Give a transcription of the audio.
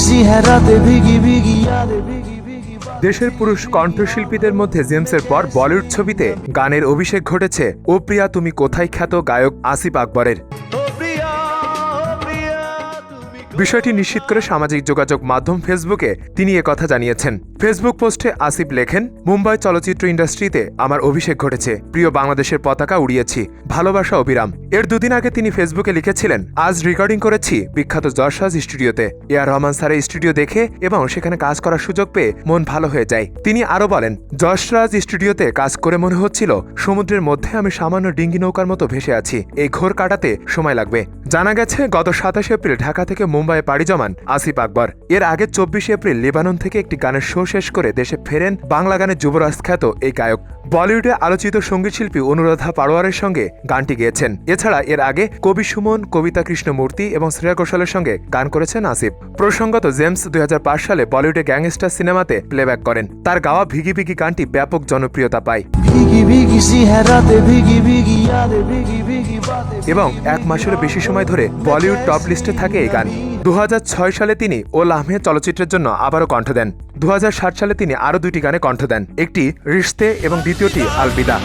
सी है रातें भीगी भीगी यादें भीगी भीगी बातें দেশের পুরুষ কণ্ঠশিল্পীদের মধ্যে জেমসের পর বলিউড ছবিতে গানের অভিষেক ঘটেছে ও প্রিয়া তুমি কোথায় খ্যাত গায়ক আসিফ আকবরের বিষয়টি নিশ্চিত করে সামাজিক যোগাযোগ মাধ্যম ফেসবুকে তিনি কথা জানিয়েছেন। ফেসবুক পোস্টে আসিফ লেখেন, মুম্বাই চলচ্চিত্র ইন্ডাস্ট্রিতে আমার অভিষেক ঘটেছে। প্রিয় বাংলাদেশের পতাকা উড়িয়েছি। ভালোবাসা অবিরাম। এর দুদিন আগে তিনি ফেসবুকে লিখেছিলেন, আজ রেকর্ডিং করেছি বিখ্যাত যশরাজ স্টুডিওতে। এ আর রহমান স্যারের স্টুডিও দেখে এবং সেখানে কাজ করার সুযোগ পেয়ে মন ভালো হয়ে যায়। তিনি আরও বলেন যশরাজ স্টুডিওতে কাজ করে মনে হচ্ছিল সমুদ্রের মধ্যে আমি সামান্য ডিঙ্গি নৌকার মতো ভেসে আছি। এই ঘোর কাটাতে সময় লাগবে। জানা গেছে, গত সাতাশ এপ্রিল ঢাকা থেকে মুম্বাইয়ে পাড়ি জমান আসিফ আকবর। এর আগে চব্বিশে এপ্রিল লেবানন থেকে একটি গানের শো শেষ করে দেশে ফেরেন বাংলা গানের যুবরাজ খ্যাত এই গায়ক। বলিউডে আলোচিত সঙ্গীতশিল্পী অনুরাধা পাড়োয়ারের সঙ্গে গানটি গেয়েছেন। এছাড়া এর আগে কবি সুমন কবিতা কৃষ্ণমূর্তি এবং শ্রেয়া ঘোষালের সঙ্গে গান করেছেন আসিফ। প্রসঙ্গত জেমস দুই হাজার পাঁচ সালে বলিউডে গ্যাংস্টার সিনেমাতে প্লেব্যাক করেন। তার গাওয়া ভিগি ভিগি গানটি ব্যাপক জনপ্রিয়তা পায়। এবং এক মাসের বেশি সময় ধরে বলিউড টপ লিস্টে থাকে এই গান। দু হাজার ছয় সালে তিনি ও লাহমে চলচ্চিত্রের জন্য আবারও কণ্ঠ দেন। দু সালে তিনি আরও দুইটি গানে কণ্ঠ দেন। একটি রিশতে এবং দ্বিতীয়টি আলবিদা